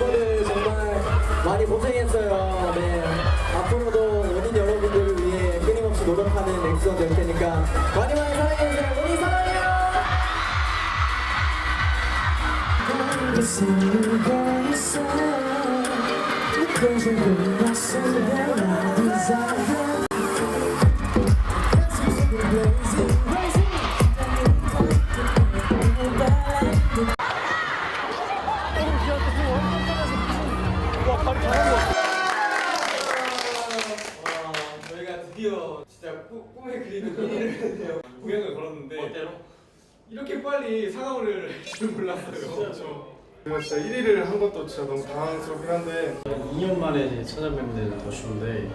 오늘 정말 많이 고생했어요. 저희가 드디어 진짜 꿈, 꿈에 그리는 1위를 했네요. 공약을 걸었는데 어때로? 이렇게 빨리 상황을 줄 몰랐어요. 제가 진짜 1위를 한 것도 진짜 너무 당황스럽긴 한데 2년 만에 이제 찾아뵙는 더 쉬운데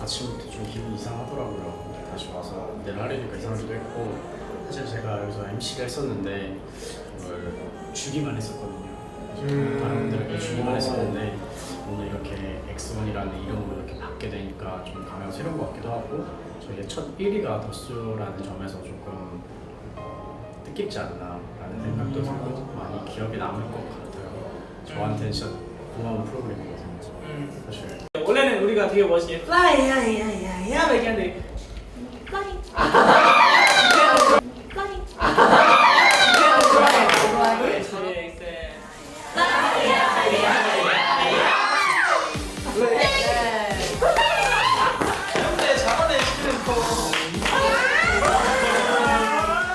아침부터 좀 기분이 이상하더라고요. 다시 와서 내일 하려니까 이상하기도 했고 사실 제가 여기서 MC를 했었는데 이걸 주기만 했었거든요. 음. 다른 분들에게 주기만 했었는데 X1이라는 이름으로 이렇게 받게 되니까 좀 감회가 새로운 것 같기도 하고 저희의 첫 1위가 더스라는 점에서 조금 어, 뜻깊지 않나라는 생각도 들고 많이 기억에 남을 것 같아요. 저한테는 진짜 고마운 프로그램이거든요. 사실 원래는 우리가 되게 멋있게 fly 야야야야 이렇게 하는데